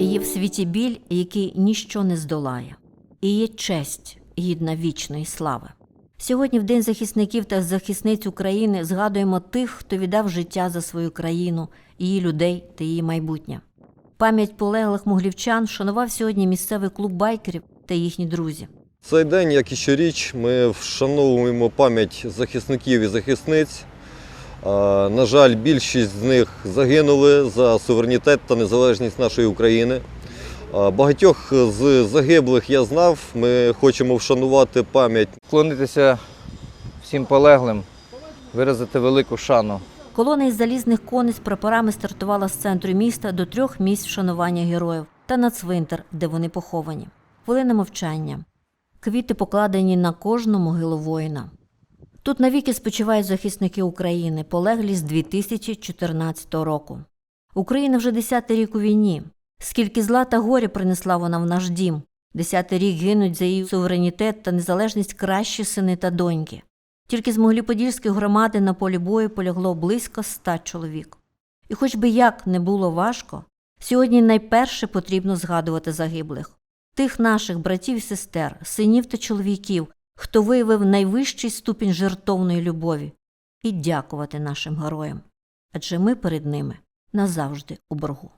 Є в світі біль, який ніщо не здолає, і є честь, гідна вічної слави. Сьогодні, в День захисників та захисниць України, згадуємо тих, хто віддав життя за свою країну, її людей та її майбутнє. Пам'ять полеглих могилівчан вшанував сьогодні місцевий клуб байкерів та їхні друзі. Цей день, як і щоріч, ми вшановуємо пам'ять захисників і захисниць. На жаль, більшість з них загинули за суверенітет та незалежність нашої України. Багатьох з загиблих я знав. Ми хочемо вшанувати пам'ять Вклонитися всім полеглим, виразити велику шану. Колона із залізних коней з прапорами стартувала з центру міста до трьох місць вшанування героїв та на цвинтар, де вони поховані. Хвилина мовчання. Квіти покладені на кожну могилу воїна. Тут навіки спочивають захисники України, полеглі з 2014 року. Україна вже десятий рік у війні. Скільки зла та горя принесла вона в наш дім. Десятий рік гинуть за її суверенітет та незалежність кращі сини та доньки. Тільки з Могилі-Подільської громади на полі бою полягло близько ста чоловік. І хоч би як не було важко, сьогодні найперше потрібно згадувати загиблих тих наших братів і сестер, синів та чоловіків, хто виявив найвищий ступінь жертовної любові, і дякувати нашим героям. Адже ми перед ними назавжди у боргу.